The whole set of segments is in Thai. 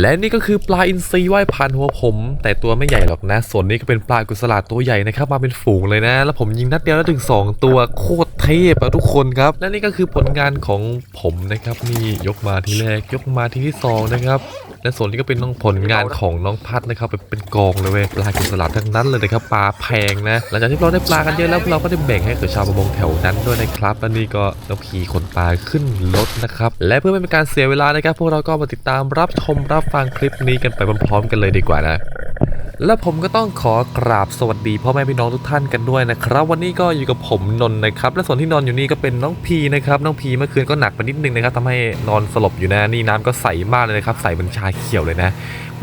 และนี่ก็คือปลาอินทรีว่ายผ่านหัวผม แต่ตัวไม่ใหญ่หรอกนะ ส่วนนี้ก็เป็นปลากุศลาตัวใหญ่นะครับมาเป็นฝูงเลยนะ แล้วผมยิงนัดเดียวแล้วถึง 2 ตัวโคตรเทพอะทุกคนครับ และนี่ก็คือผลงานของผมนะครับนี่ยกมาทีแรกยกมาทีที่สองนะครับ และส่วนนี้ก็เป็นน้องผลงานของน้องพัดนะครับเป็นกองเลยเว้ยปลากุศลาทั้งนั้นเลยนะครับปลาแพงนะหลังจากที่เราได้ปลากันเยอะแล้วเราก็ได้แบ่งให้กับชาวประมงแถวนั้นด้วยนะครับและนี่ก็น้องพีขนปลาขึ้นรถนะครับและเพื่อไม่เป็นการเสียเวลานะครับพวกเราก็มาติดตามรับชมรับฟังคลิปนี้กันไปพร้อมๆกันเลยดีกว่านะ และผมก็ต้องขอกราบสวัสดีพ่อแม่พี่น้องทุกท่านกันด้วยนะครับ วันนี้ก็อยู่กับผมนนนะครับ และส่วนที่นอนอยู่นี่ก็เป็นน้องพีนะครับน้องพีเมื่อคืนก็หนักไปนิดนึงนะครับทำให้นอนสลบอยู่นะนี่น้ำก็ใสมากเลยนะครับใสเหมือนชาเขียวเลยนะ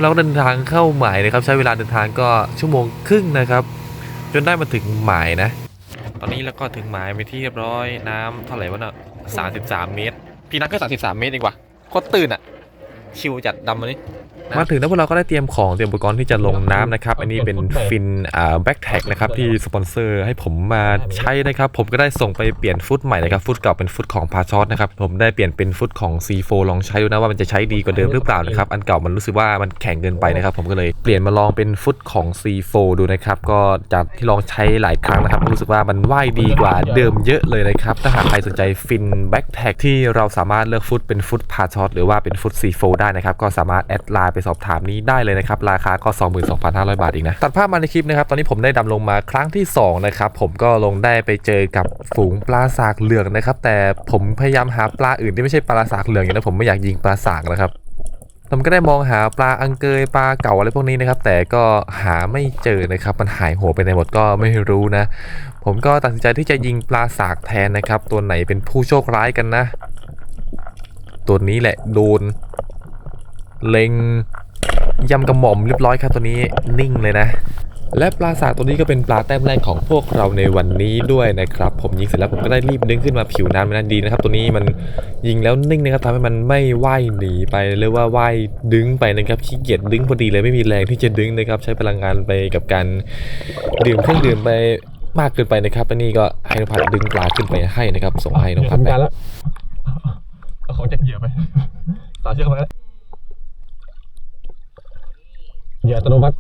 เราเดินทางเข้าหมายนะครับ ใช้เวลาเดินทางก็ชั่วโมงครึ่งนะครับ จนได้มาถึงหมายนะ ตอนนี้เราก็ถึงหมายไปที่เรียบร้อยน้ำเท่าไหร่วะเน่ะ33เมตร พี่นักแค่33เมตรเองว่ะโคตรตื่นอะ ชิวจัดดำมานี่ มาถึงแล้วพวกเราก็ได้เตรียมของเตรียมอุปกรณ์ที่จะลงน้ำนะครับ อันนี้เป็นฟินอ่าแบ็กแท็กนะครับที่สปอนเซอร์ให้ผมมาใช้นะครับ ผมก็ได้ส่งไปเปลี่ยนฟุตใหม่นะครับฟุตเก่าเป็นฟุตของพาชอตนะครับผมได้เปลี่ยนเป็นฟุตของ C4 ลองใช้ดูนะว่ามันจะใช้ดีกว่าเดิมหรือเปล่านะครับอันเก่ามันรู้สึกว่ามันแข็งเกินไปนะครับผมก็เลยเปลี่ยนมาลองเป็นฟุตของ C4 ดูนะครับก็จากที่ลองใช้หลายครั้งนะครับรู้สึกว่ามันว่ายดีกว่าเดิมเยอะเลยนะครับถ้าหากใครสนใจฟินแบ็กแท็กที่เราสามารถเลือกฟุตเป็นฟุตพาชอตหรือว่าเป็นฟุต C4 ได้นะครับก็สามารถแอดไลน์ไปสอบถามนี้ได้เลยนะครับ ราคาก็ 22,500 บาทเองนะ ตัดภาพมาในคลิปนะครับ ตอนนี้ผมได้ดำลงมาครั้งที่2นะครับ ผมก็ลงได้ไปเจอกับฝูงปลาสากเหลืองนะครับ แต่ผมพยายามหาปลาอื่นที่ไม่ใช่ปลาสากเหลืองอย่างนั้นผมไม่อยากยิงปลาสากนะครับผมก็ได้มองหาปลาอังเกยปลาเก่าอะไรพวกนี้นะครับ แต่ก็หาไม่เจอนะครับ มันหายหัวไปในหมดก็ไม่รู้นะ ผมก็ตัดสินใจที่จะยิงปลาสากแทนนะครับ ตัวไหนเป็นผู้โชคร้ายกันนะ ตัวนี้แหละโดน เล็งยำกระหม่อมเรียบร้อยครับตัวนี้นิ่งเลยนะ และปลาสากตัวนี้ก็เป็นปลาแต้มแรกของพวกเราในวันนี้ด้วยนะครับ ผมยิงเสร็จแล้วผมก็ได้รีบดึงขึ้นมาผิวน้ำมันดีนะครับ ตัวนี้มันยิงแล้วนิ่งนะครับทำให้มันไม่ว่ายหนีไปหรือว่าว่ายดึงไปนะครับขี้เกียจดึงพอดีเลยไม่มีแรงที่จะดึงนะครับ ใช้พลังงานไปกับการดื่มเครื่องดื่มไปมากเกินไปนะครับอันนี้ก็ให้นพัดดึงปลาขึ้นไปให้นะครับ ส่งให้นพัดไปการแล้วเอาของจากเหยื่อไปสาเชือกมาแล้ว เหยื่ออัตโนมัติ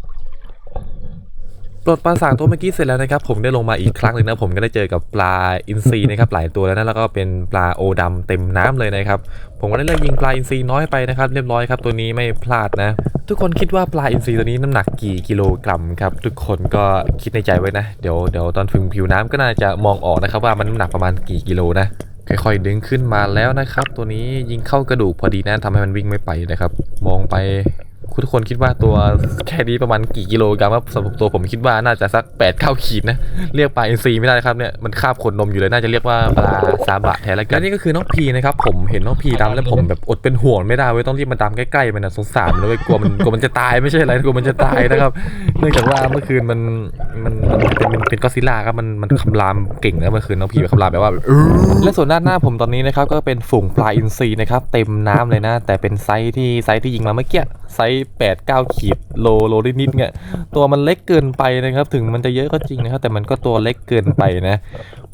ปลดปลาสากตัวเมื่อกี้เสร็จแล้วนะครับ ผมได้ลงมาอีกครั้งหนึ่งนะผมก็ได้เจอกับปลาอินทรีนะครับหลายตัวแล้วนะแล้วก็เป็นปลาโอดำเต็มน้ำเลยนะครับ ผมก็ได้เลือกยิงปลาอินทรีน้อยไปนะครับ เรียบร้อยครับ ตัวนี้ไม่พลาดนะ ทุกคนคิดว่าปลาอินทรีตัวนี้น้ำหนักกี่กิโลกรัมครับ ทุกคนก็คิดในใจไว้นะเดี๋ยวเดี๋ยวตอนถึงผิวน้ำก็น่าจะมองออกนะครับว่ามันน้ำหนักประมาณกี่กิโลนะค่อยๆดึงขึ้นมาแล้วนะครับ ตัวนี้ยิงเข้ากระดูกพอดีนะทำให้มันวิ่งไม่ไปนะครับ มองไป คุณทุกคนคิดว่าตัวแค่นี้ประมาณกี่กิโลกรัมครับสำหรับตัวผมคิดว่าน่าจะสัก8ปดเก้าขีดนะเรียกปลาอินทรีไม่ได้ครับเนี่ยมันคาบขนนมอยู่เลยน่าจะเรียกว่าปลาซาบะแทนแล้วกันและนี่ก็คือน้องพีนะครับผมเห็นน้องพีดำแล้วผมแบบอดเป็นห่วงไม่ได้เว้ยต้องรีบมาดำใกล้ๆมันนะสงสารมันเลยกลัวมันกลัวมันจะตายไม่ใช่อะไรกลัวมันจะตายนะครับ เนื่องจากว่าเมื่อคืนมันมันมันเป็นเป็นก็ซิล่าครับมันมันคำรามเก่งนะเมื่อคืนน้องพีแบบคำรามแบบว่าและส่วนด้านหน้าผมตอนนี้นะครับก็เป็นฝูงปลาอินทรีนะครับเต็มน้ำเลยนะ แต่เป็นไซส์ที่ไซส์ที่ยิงมาเมื่อกี้ไซส์แปดเก้าขีดโลโลนิดๆเนี่ยตัวมันเล็กเกินไปนะครับ ถึงมันจะเยอะก็จริงนะครับ แต่มันก็ตัวเล็กเกินไปนะ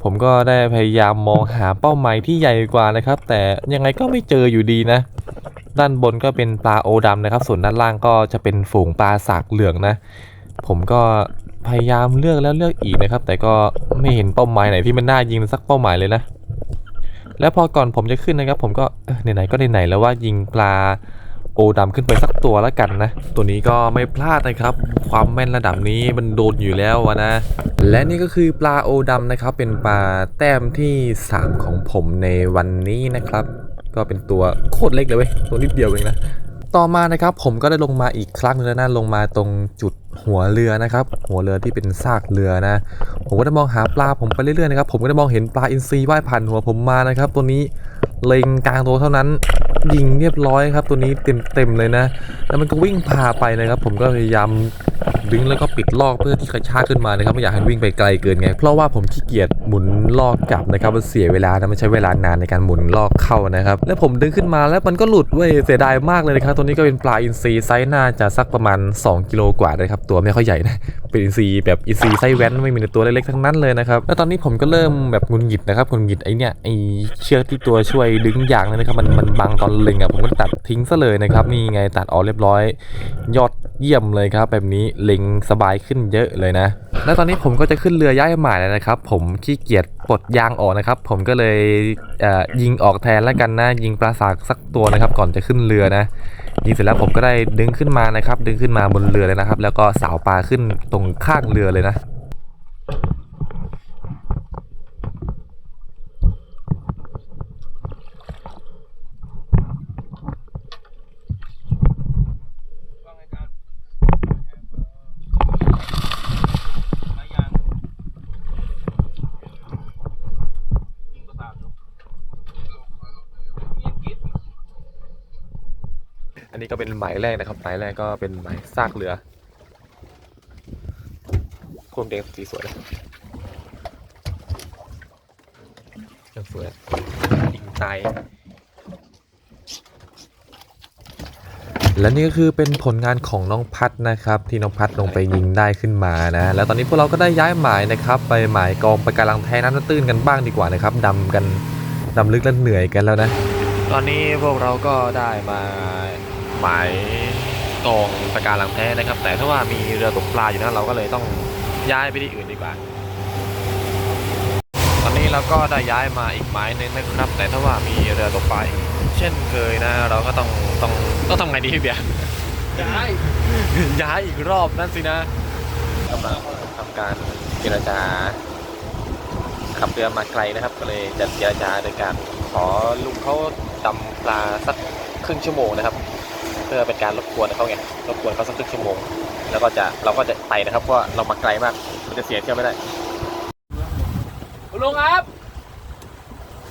ผมก็ได้พยายามมองหาเป้าหมายที่ใหญ่กว่านะครับ แต่ยังไงก็ไม่เจออยู่ดีนะ ด้านบนก็เป็นปลาโอดำนะครับ ส่วนด้านล่างก็จะเป็นฝูงปลาสากเหลืองนะ ผมก็พยายามเลือกแล้วเลือกอีกนะครับ แต่ก็ไม่เห็นเป้าหมายไหนที่มันน่ายิงสักเป้าหมายเลยนะแล้วพอก่อนผมจะขึ้นนะครับ ผมก็ไหนๆก็ไหนๆแล้วว่ายิงปลา โอดำขึ้นไปสักตัวแล้วกันนะ ตัวนี้ก็ไม่พลาดนะครับ ความแม่นระดับนี้มันโดนอยู่แล้วนะ และนี่ก็คือปลาโอดำนะครับ เป็นปลาแต้มที่ 3 ของผมในวันนี้นะครับ ก็เป็นตัวโคตรเล็กเลยเว้ยตัวนิดเดียวเองนะต่อมานะครับผมก็ได้ลงมาอีกครั้งหนึงแล้วนะลงมาตรงจุดหัวเรือนะครับ หัวเรือที่เป็นซากเรือนะ ผมก็ได้มองหาปลาผมไปเรื่อยๆนะครับผมก็ได้มองเห็นปลาอินทรีว่ายผ่านหัวผมมานะครับ ตัวนี้เล็งกลางตัวเท่านั้นยิงเรียบร้อยครับ ตัวนี้เต็มๆเลยนะ แล้วมันก็วิ่งพาไปนะครับ ผมก็พยายามดึงแล้วก็ปิดลอกเพื่อที่กระชากขึ้นมานะครับไม่อยากให้วิ่งไปไกลเกินไง เพราะว่าผมขี้เกียจหมุนลอกกลับนะครับมันเสียเวลานะมันใช้เวลานานในการหมุนลอกเข้านะครับ แล้วผมดึงขึ้นมาแล้วมันก็หลุดเว้ยเสียดายมากเลยนะครับตัวนี้ก็เป็นปลาอินทรีไซส์น่าจะสักประมาณ 2 กิโลกว่านะครับตัวไม่ค่อยใหญ่นะเป็นอินทรีแบบอินทรีไซส้แว้นไม่มีแต่ตัวเล็กๆทั้งนั้นเลยนะครับแล้วตอนนี้ผมก็เริ่มแบบงุนหงิดนะครับงุนหงิดไอเนี่ยไอเชือกที่ตัวช่วยดึงยางนะครับมันมันบังตอนอนเล็งอะผมก็ตัดทิ้งซะเลยนะครับนี่ไงตัดออกเรียบร้อย ยอดเยี่ยมเลยครับ แบบนี้เล็งสบายขึ้นเยอะเลยนะ แล้วตอนนี้ผมก็จะขึ้นเรือย้ายหมายแล้วนะครับ ผมขี้เกียจปลดยางออกนะครับ ผมก็เลยเอ่อยิงออกแทนแล้วกันนะ ยิงปลาสากสักตัวนะครับ ก่อนจะขึ้นเรือนะยิงเสร็จแล้วผมก็ได้ดึงขึ้นมานะครับ ดึงขึ้นมาบนเรือเลยนะครับ แล้วก็สาวปลาขึ้นตรงข้างเรือเลยนะ ว่าไงกันมายังยิงประสาทอยู่เงียบกิ๊บ อันนี้ ก็เป็นหมายแรกนะครับ หมายแรกก็เป็นหมายซากเรือพวงแดงสีสวยเลยยังสวยยิงตายและนี่ก็คือเป็นผลงานของน้องพัดนะครับ ที่น้องพัดลงไปยิงได้ขึ้นมานะ แล้วตอนนี้พวกเราก็ได้ย้ายหมายนะครับ ไปหมายกองปะการังแทน้ำตื้นกันบ้างดีกว่านะครับดำกันดำลึกและเหนื่อยกันแล้วนะ ตอนนี้พวกเราก็ได้มา หมายกองปะการังแท้นะครับ แต่ถ้าว่ามีเรือตกปลาอยู่นะเราก็เลยต้องย้ายไปที่อื่นดีกว่า ตอนนี้เราก็ได้ย้ายมาอีกหมายหนึงนะครับ แต่ถ้าว่ามีเรือตกปลาอีกเช่นเคยนะ เราก็ต้องต้องต้องทำไงดีพี่เบียร์ย้ายย้ายอีกรอบนั่นสินะกำลังทำการเจรจาขับเรือมาไกลนะครับ ก็เลยจะเจรจาโดยการขอลุงเขาดำปลาสักครึ่งชั่วโมงนะครับ เพื่อเป็นการรบกวนเขาไงรบกวนเขาสักครึ่งชั่วโมง แล้วก็จะเราก็จะไปนะครับเพราะว่าเรามาไกลมากมันจะเสียเที่ยวไม่ได้คุณลุงครับ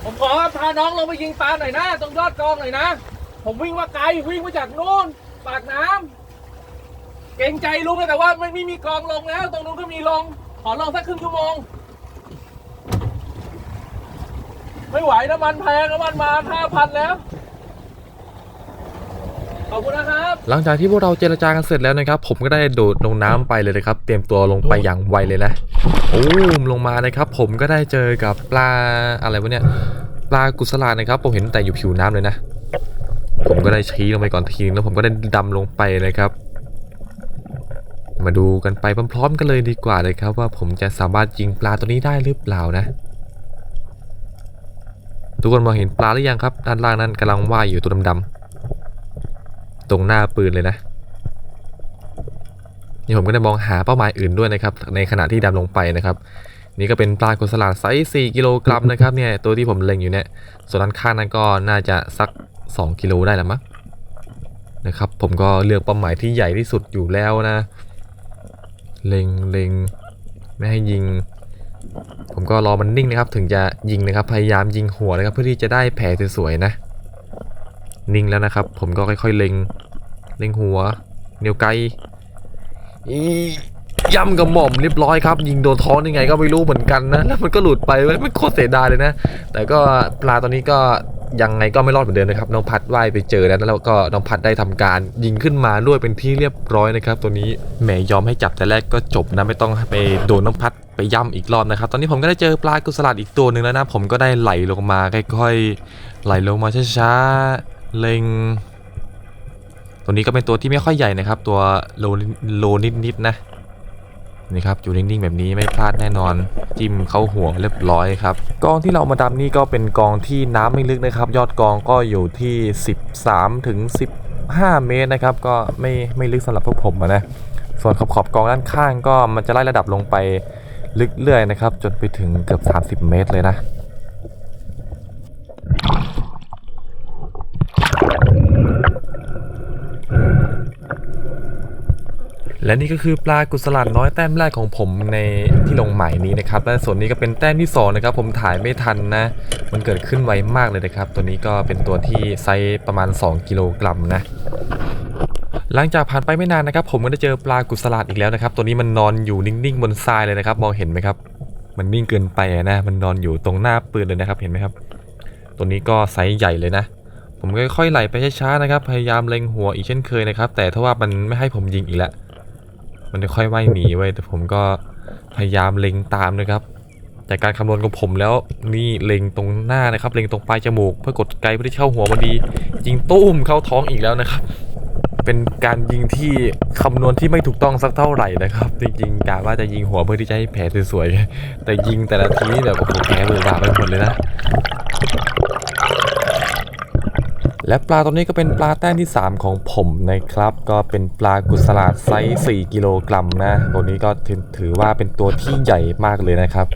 ผมขอพาน้องลงไปยิงปลาหน่อยนะตรงยอดกองหน่อยนะ ผมวิ่งมาไกลวิ่งมาจากนู่นปากน้ำเกรงใจลุงแต่ว่ามันไม่มีกองลงแล้ว ตรงนู้นก็มีลง ขอลงสักครึ่งชั่วโมงไม่ไหวน้ำมันแพงน้ำมันมาห้าพันแล้ว ขอบคุณนะครับ หลังจากที่พวกเราเจรจากันเสร็จแล้วนะครับ ผมก็ได้โดดลงน้ำไปเลยนะครับ เตรียมตัวลงไปอย่างไวเลยนะโอ้มลงมานะครับ ผมก็ได้เจอกับปลาอะไรวะเนี่ยปลากุศลานะครับ ผมเห็นแต่อยู่ผิวน้ำเลยนะ ผมก็ได้ชี้ลงไปก่อนทีนึงแล้วผมก็ได้ดำลงไปนะครับ มาดูกันไปพร้อมๆกันเลยดีกว่าเลยครับ ว่าผมจะสามารถยิงปลาตัวนี้ได้หรือเปล่านะทุกคนมองเห็นปลาหรือยังครับ ด้านล่างนั้นกำลังว่ายอยู่ตัวดำๆ ตรงหน้าปืนเลยนะนี่ผมก็ได้มองหาเป้าหมายอื่นด้วยนะครับ ในขณะที่ดำลงไปนะครับ นี่ก็เป็นปลากุศลาไซส์4กิโลกรัมนะครับเนี่ยตัวที่ผมเล็งอยู่เนี่ยส่วนด้านข้างนั้นก็น่าจะสัก 2 กิโลได้แล้วมั้งนะครับผมก็เลือกเป้าหมายที่ใหญ่ที่สุดอยู่แล้วนะ เล็งเล็งไม่ให้ยิง ผมก็รอมันนิ่งนะครับ ถึงจะยิงนะครับ พยายามยิงหัวนะครับ เพื่อที่จะได้แผลสวยๆนะ นิ่งแล้วนะครับ ผมก็ค่อยๆเล็ง เล็งหัวเนียวไกอีย่ำกระหม่อมเรียบร้อยครับ ยิงโดนท้องยังไงก็ไม่รู้เหมือนกันนะแล้วมันก็หลุดไปไม่โคตรเสียดายเลยนะ แต่ก็ปลาตัวนี้ก็ยังไงก็ไม่รอดเหมือนเดิมนะครับ น้องพัดว่ายไปเจอแล้วแล้วก็น้องพัดได้ทำการยิงขึ้นมาด้วยเป็นที่เรียบร้อยนะครับ ตัวนี้แหมยอมให้จับแต่แรกก็จบนะไม่ต้องไปโดนน้องพัดไปย่ำอีกรอบนะครับ ตอนนี้ผมก็ได้เจอปลากุศลาดอีกตัวหนึ่งแล้วนะ ผมก็ได้ไหลลงมาค่อยๆไหลลงมาช้าๆ เล็ง ตัวนี้ก็เป็นตัวที่ไม่ค่อยใหญ่นะครับ ตัวโลโลนิดๆนะนี่ครับอยู่นิ่งๆแบบนี้ไม่พลาดแน่นอน จิ้มเข้าหัวเรียบร้อยครับกองที่เรามาดำนี่ก็เป็นกองที่น้ำไม่ลึกนะครับ ยอดกองก็อยู่ที่ 13ถึง15 เมตรนะครับ ก็ไม่ไม่ลึกสำหรับพวกผมนะส่วนขอบขอบกองด้านข้างก็มันจะไล่ระดับลงไปลึกเรื่อยนะครับ จนไปถึงเกือบ 30 เมตรเลยนะ และนี่ก็คือปลากุศลาดน้อยแต้มแรกของผมในที่ลงหมายนี้นะครับและส่วนนี้ก็เป็นแต้มที่สองนะครับผมถ่ายไม่ทันนะ มันเกิดขึ้นไวมากเลยนะครับ ตัวนี้ก็เป็นตัวที่ไซส์ประมาณ 2 กิโลกรัมนะหลังจากผ่านไปไม่นานนะครับ ผมก็ได้เจอปลากุศลาดอีกแล้วนะครับ ตัวนี้มันนอนอยู่นิ่งๆบนทรายเลยนะครับ มองเห็นไหมครับ มันนิ่งเกินไปนะ มันนอนอยู่ตรงหน้าปืนเลยนะครับ เห็นไหมครับ ตัวนี้ก็ไซส์ใหญ่เลยนะ ผมก็ค่อยๆไหลไปช้าๆนะครับ พยายามเล็งหัวอีกเช่นเคยนะครับ แต่ถ้าว่ามันไม่ให้ผมยิงอีกแล้ว มันจะค่อยว่ายหนีไว้แต่ผมก็พยายามเล็งตามนะครับจากการคำนวณของผมแล้วนี่เล็งตรงหน้านะครับ เล็งตรงปลายจมูก เพื่อกดไกลเพื่อที่เข้าหัวมันดียิงตุ้มเข้าท้องอีกแล้วนะครับ เป็นการยิงที่คำนวณที่ไม่ถูกต้องสักเท่าไหร่นะครับจริงๆกะว่าจะยิงหัวเพื่อที่จะให้แผลสวยๆแต่ยิงแต่ละทีนี่แบบโอ้โหแผลเบิกบาไปหมดเลยนะ และปลาตัวนี้ก็เป็นปลาแต้มที่ 3 ของผมนะครับ ก็เป็นปลากุศลาดไซส์4กิโลกรัมนะ ตัวนี้ก็ถือว่าเป็นตัวที่ใหญ่มากเลยนะครับ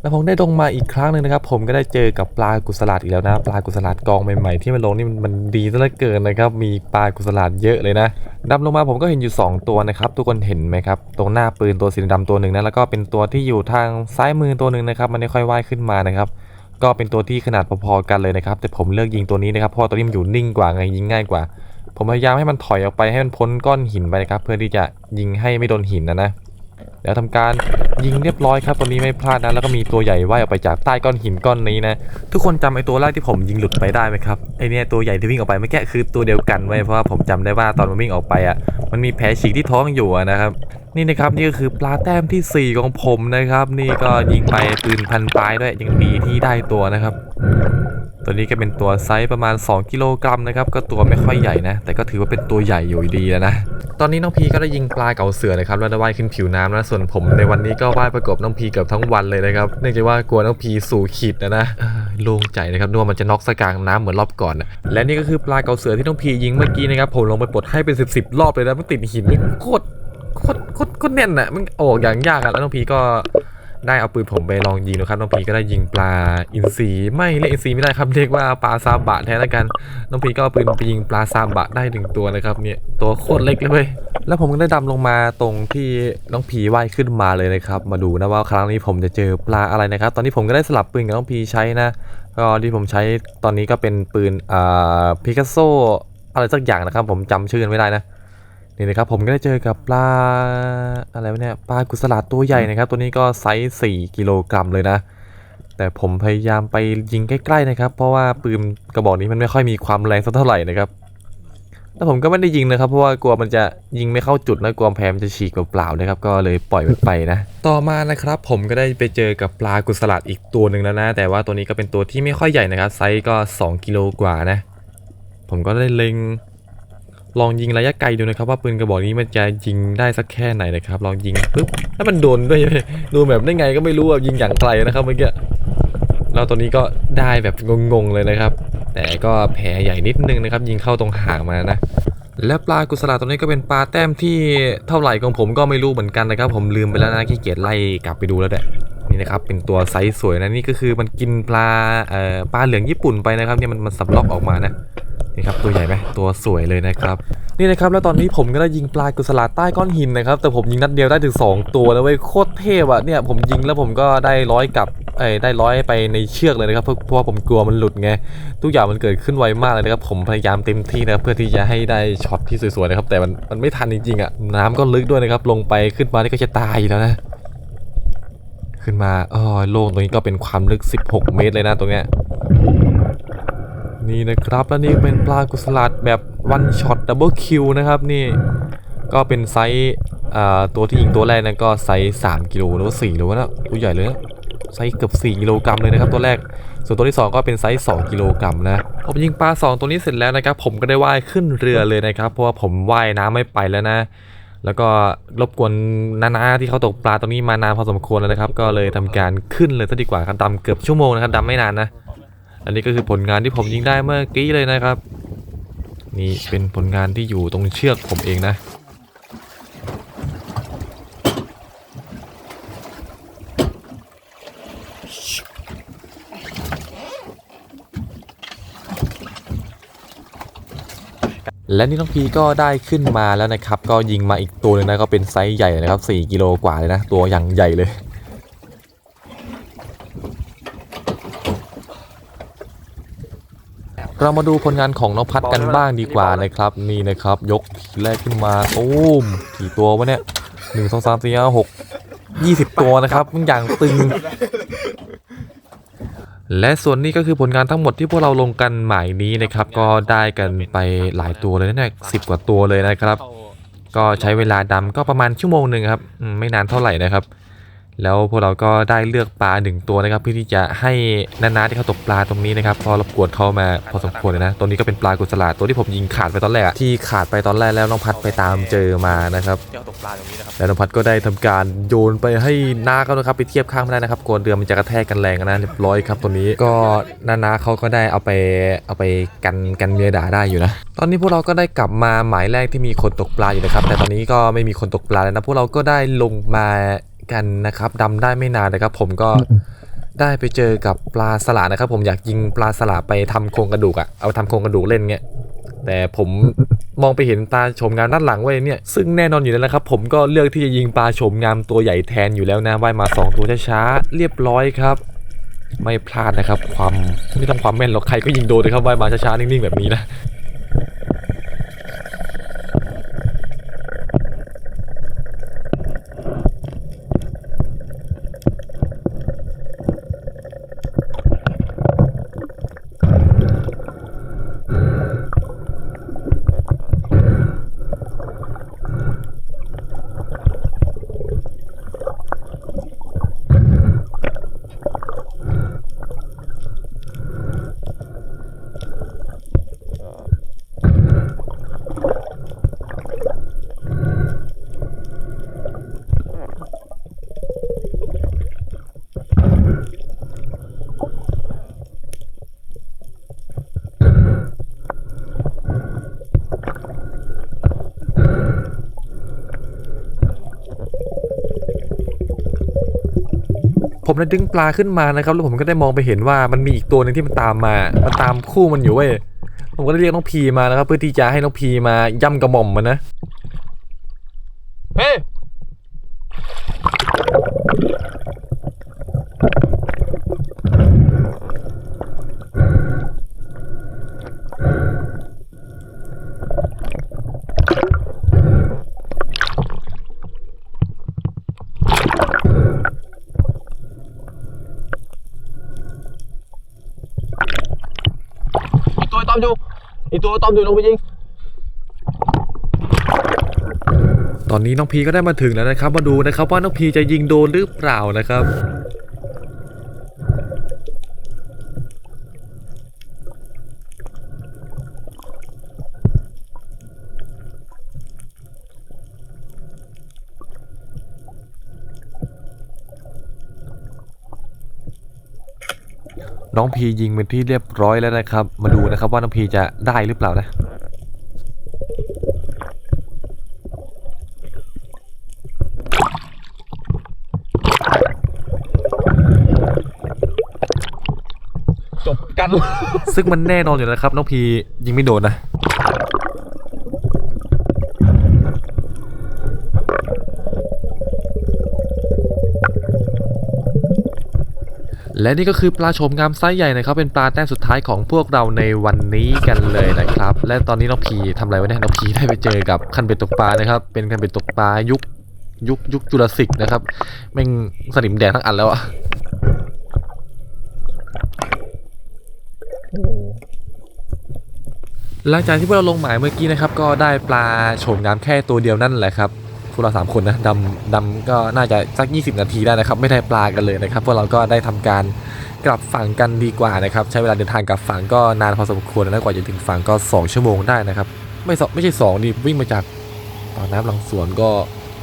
แล้วผมได้ลงมาอีกครั้งหนึ่งนะครับ ผมก็ได้เจอกับปลากุศลาดอีกแล้วนะ ปลากุศลาดกองใหม่ๆ ที่มันลงนี่มันดีซะเหลือเกินนะครับ มีปลากุศลาดเยอะเลยนะดำลงมาผมก็เห็นอยู่ 2 ตัวนะครับ ทุกคนเห็นไหมครับ ตรงหน้าปืนตัวสีดำตัวหนึ่งนะ แล้วก็เป็นตัวที่อยู่ทางซ้ายมือตัวหนึ่งนะครับ มันไม่ค่อยว่ายขึ้นมานะครับ ก็เป็นตัวที่ขนาดพอๆกันเลยนะครับ แต่ผมเลือกยิงตัวนี้นะครับเพราะตัวนี้มันอยู่นิ่งกว่าไงยิงง่ายกว่า ผมพยายามให้มันถอยออกไปให้มันพ้นก้อนหินไปนะครับ เพื่อที่จะยิงให้ไม่โดนหินนะนะแล้วทำการยิงเรียบร้อยครับตัวนี้ไม่พลาดนะแล้วก็มีตัวใหญ่ว่ายออกไปจากใต้ก้อนหินก้อนนี้นะทุกคนจำไอ้ตัวแรกที่ผมยิงหลุดไปได้ไหมครับไอเนี่ยตัวใหญ่ที่วิ่งออกไปเมื่อกี้คือตัวเดียวกันไว้เพราะว่าผมจำได้ว่าตอนมันวิ่งออกไปอะมันมีแผลฉีกที่ท้องอยู่นะครับนี่นะครับนี่ก็คือปลาแต้มที่ 4 ของผมนะครับ นี่ก็ยิงไปปืนพันปลายด้วยยังดีที่ได้ตัวนะครับ ตัวนี้ก็เป็นตัวไซส์ประมาณ 2 กิโลกรัมนะครับ ก็ตัวไม่ค่อยใหญ่นะ แต่ก็ถือว่าเป็นตัวใหญ่อยู่ดีแล้วนะตอนนี้น้องพีก็ได้ยิงปลาเก๋าเสือนะครับแล้วได้ว่ายขึ้นผิวน้ำนะส่วนผมในวันนี้ก็ว่ายประกบน้องพีเกือบทั้งวันเลยนะครับเนื่องจากว่ากลัวน้องพีสู่ขีดนะนะโล่งใจนะครับนึกว่ามันจะน็อกสกลางน้ำเหมือนรอบก่อนนะและนี่ก็คือปลาเก๋าเสือที่น้องพียิงเมื่อกี้นะครับผมลงไปปลดให้เป็นสิบสิบรอบเลยนะมันติดหินนี่โคตร โคตรโคตรโคตรแน่นอะมันออกอย่างยากอะแล้วน้องพีก็ได้เอาปืนผมไปลองยิงนะครับน้องพีก็ได้ยิงปลาอินทรีไม่เรียกอินทรีไม่ได้ครับเรียกว่าปลาซาบะแทนละกันน้องพีก็เอาปืนไปยิงปลาซาบะได้หนึ่งตัวนะครับเนี่ยตัวโคตรเล็กเลยเว้ยแล้วผมก็ได้ดำลงมาตรงที่น้องพีว่ายขึ้นมาเลยนะครับ มาดูนะว่าครั้งนี้ผมจะเจอปลาอะไรนะครับ ตอนนี้ผมก็ได้สลับปืนกับน้องพีใช้นะก็ที่ผมใช้ตอนนี้ก็เป็นปืนอ่าพิกัสโซอะไรสักอย่างนะครับ ผมจำชื่อไม่ได้นะ นี่นะครับผมก็ได้เจอกับปลาอะไรวะเนี่ยปลากุสลาดตัวใหญ่นะครับ ตัวนี้ก็ไซส์4กิโลกรัมเลยนะ แต่ผมพยายามไปยิงใกล้ๆนะครับ เพราะว่าปืนกระบอกนี้มันไม่ค่อยมีความแรงสักเท่าไหร่นะครับแล้วผมก็ไม่ได้ยิงนะครับ เพราะว่ากลัวมันจะยิงไม่เข้าจุดนะกลัวแพมนจะฉีกเปล่าๆนะครับ ก็เลยปล่อยมันไปนะ ต่อมานะครับ ผมก็ได้ไปเจอกับปลากุสลาดอีกตัวหนึ่งแล้วนะ แต่ว่าตัวนี้ก็เป็นตัวที่ไม่ค่อยใหญ่นะครับ ไซส์ก็ 2 กิโลกว่านะ ผมก็ได้เล็ง ลองยิงระยะไกลดูนะครับว่าปืนกระบอกนี้มันจะยิงได้สักแค่ไหนนะครับ ลองยิงปุ๊บแล้วมันโดนด้วยดูแบบได้ไงก็ไม่รู้อะยิงอย่างไกลนะครับเมื่อกี้แล้วตัวนี้ก็ได้แบบงงๆเลยนะครับ แต่ก็แผลใหญ่นิดนึงนะครับ ยิงเข้าตรงหางมานะและปลากุศลาตัวนี้ก็เป็นปลาแต้มที่เท่าไหร่ของผมก็ไม่รู้เหมือนกันนะครับ ผมลืมไปแล้วนะขี้เกียจไล่กลับไปดูแล้วแหละนี่นะครับเป็นตัวไซส์สวยนะนี่ก็คือมันกินปลาเอ่อปลาเหลืองญี่ปุ่นไปนะครับเนี่ยมันมันสับล็อกออกมานะ นี่ครับตัวใหญ่ไหมตัวสวยเลยนะครับ นี่นะครับแล้วตอนนี้ผมก็ได้ยิงปลากุศลาใต้ก้อนหินนะครับ แต่ผมยิงนัดเดียวได้ถึง 2 ตัวนะเว้ยโคตรเทพอะเนี่ยผมยิงแล้วผมก็ได้ร้อยกับเอ้ได้ร้อยไปในเชือกเลยนะครับเพราะว่าผมกลัวมันหลุดไงทุกอย่างมันเกิดขึ้นไวมากเลยนะครับผมพยายามเต็มที่นะครับเพื่อที่จะให้ได้ช็อตที่สวยๆนะครับแต่มันมันไม่ทันจริงๆอะน้ำก็ลึกด้วยนะครับลงไปขึ้นมานี่ก็จะตายแล้วนะขึ้นมาอ๋อโล่งตรงนี้ก็เป็นความลึก 16 เมตรเลยนะตรงเนี้ย นี่นะครับแล้วนี่เป็นปลากุสลาดแบบวันช็อตดับเบิลคิวนะครับนี่ก็เป็นไซส์ตัวที่ยิงตัวแรกนั่นก็ไซส์3กิโลหรือว่า4หรือว่านะตัวใหญ่เลยนะไซส์เกือบ4กิโลกรัมเลยนะครับตัวแรก ส่วนตัวที่ 2 ก็เป็นไซส์2กิโลกรัมนะผมยิงปลา 2 ตัวนี้เสร็จแล้วนะครับ ผมก็ได้ว่ายขึ้นเรือเลยนะครับ เพราะว่าผมว่ายน้ำไม่ไปแล้วนะ แล้วก็รบกวนนานๆที่เขาตกปลาตรงนี้มานานพอสมควรแล้วนะครับ ก็เลยทำการขึ้นเลยซะดีกว่าครับดำเกือบชั่วโมงนะครับดำไม่นานนะ อันนี้ก็คือผลงานที่ผมยิงได้เมื่อกี้เลยนะครับ นี่เป็นผลงานที่อยู่ตรงเชือกผมเองนะและนี่น้องพีก็ได้ขึ้นมาแล้วนะครับ ก็ยิงมาอีกตัวหนึงนะก็เป็นไซส์ใหญ่นะครับ 4 กิโลกว่าเลยนะ ตัวอย่างใหญ่เลย เรามาดูผลงานของน้องพัดกันบ้างดีกว่านะครับนี่นะครับ ยกทีแรกขึ้นมาโอ้มกี่ตัววะเนี่ยหนึ่งสองสามสี่ห้าหกยี่สิบตัวนะครับมันอย่างตึง และส่วนนี้ก็คือผลงานทั้งหมดที่พวกเราลงกันหมายนี้นะครับ ก็ได้กันไปหลายตัวเลยนะเนี่ยสิบกว่าตัวเลยนะครับ ก็ใช้เวลาดำก็ประมาณชั่วโมงหนึ่งครับ ไม่นานเท่าไหร่นะครับ แล้วพวกเราก็ได้เลือกปลาหนึ่งตัวนะครับ เพื่อที่จะให้นาๆที่เขาตกปลาตรงนี้นะครับพอรบกวนเขามาพอสมควรเลยนะตัวนี้ก็เป็นปลากุศลาตัวที่ผมยิงขาดไปตอนแรกอะที่ขาดไปตอนแรกแล้วน้องพัดไปตามเจอมานะครับที่เขาตกปลาตรงนี้นะครับแล้วน้องพัดก็ได้ทำการโยนไปให้นาเขานะครับไปเทียบข้างไม่ได้นะครับกลัวเรือมันจะกระแทกกันแรงนะเรียบร้อยครับตัวนี้ก็นานาเขาก็ได้เอาไปเอาไปกันกันเมียด่าได้อยู่นะ ตอนนี้พวกเราก็ได้กลับมาหมายแรกที่มีคนตกปลาอยู่นะครับแต่ตอนนี้ก็ไม่มีคนตกปลาแล้วนะพวกเราก็ได้ลงมา กันนะครับดำได้ไม่นานนะครับ ผมก็ได้ไปเจอกับปลาสละนะครับ ผมอยากยิงปลาสละไปทำโครงกระดูกอะเอาทำโครงกระดูกเล่นเงี้ยแต่ผมมองไปเห็นปลาโฉมงามด้านหลังไว้เนี่ย ซึ่งแน่นอนอยู่แล้วนะครับ ผมก็เลือกที่จะยิงปลาโฉมงามตัวใหญ่แทนอยู่แล้วนะว่ายมา 2 ตัวช้าๆเรียบร้อยครับ ไม่พลาดนะครับ ความไม่ต้องความแม่นหรอกใครก็ยิงโดนเลยครับว่ายมาช้าๆนิ่งๆแบบนี้นะ ผมได้ดึงปลาขึ้นมานะครับ แล้วผมก็ได้มองไปเห็นว่ามันมีอีกตัวหนึ่งที่มันตามมา มันตามคู่มันอยู่เว้ย ผมก็ได้เรียกน้องพีมานะครับ เพื่อที่จะให้น้องพีมาย่ำกระหม่อมมันนะ เฮ้ย อีกตัวตอมอยู่ อีกตัวตอมอยู่ลงไปยิงตอนนี้น้องพีก็ได้มาถึงแล้วนะครับ มาดูนะครับว่าน้องพีจะยิงโดนหรือเปล่านะครับ น้องพียิงเป็นที่เรียบร้อยแล้วนะครับ มาดูนะครับว่าน้องพีจะได้หรือเปล่านะ จบกัน ซึ่งมันแน่นอนอยู่แล้วนะครับ น้องพียิงไม่โดนนะ และนี่ก็คือปลาโฉมงามไซส์ใหญ่นะครับเป็นปลาแต้มสุดท้ายของพวกเราในวันนี้กันเลยนะครับ และตอนนี้น้องพีทำอะไรวะเนี่ยน้องพีได้ไปเจอกับคันเบ็ดตกปลานะครับ เป็นคันเบ็ดตกปลายุคยุคยุคจุลศิกนะครับแม่งสนิมแดงทั้งอันแล้วอะหลังจากที่พวกเราลงหมายเมื่อกี้นะครับ ก็ได้ปลาโฉมงามแค่ตัวเดียวนั่นแหละครับ พวกเราสามคนนะดำดำก็น่าจะสัก 20 นาทีได้นะครับ ไม่ได้ปลากันเลยนะครับพวกเราก็ได้ทำการกลับฝั่งกันดีกว่านะครับ ใช้เวลาเดินทางกลับฝั่งก็นานพอสมควรนะกว่าจะถึงฝั่งก็ 2 ชั่วโมงได้นะครับ ไม่ไม่ใช่2ดิวิ่งมาจากตอนน้ำหลังสวนก็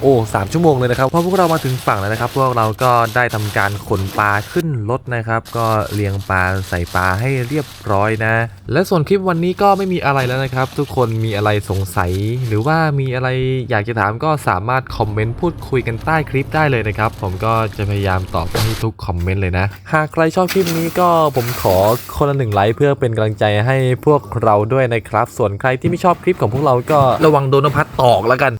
โอ้สามชั่วโมงเลยนะครับพอพวกเรามาถึงฝั่งแล้วนะครับพวกเราก็ได้ทำการขนปลาขึ้นรถนะครับ ก็เรียงปลาใส่ปลาให้เรียบร้อยนะ และส่วนคลิปวันนี้ก็ไม่มีอะไรแล้วนะครับ ทุกคนมีอะไรสงสัย หรือว่ามีอะไรอยากจะถามก็สามารถคอมเมนต์พูดคุยกันใต้คลิปได้เลยนะครับ ผมก็จะพยายามตอบให้ทุกคอมเมนต์เลยนะ หากใครชอบคลิปนี้ก็ผมขอคนละหนึ่งไลค์เพื่อเป็นกำลังใจให้พวกเราด้วยนะครับ ส่วนใครที่ไม่ชอบคลิปของพวกเราก็ระวังโดนนพัดตอกแล้วกัน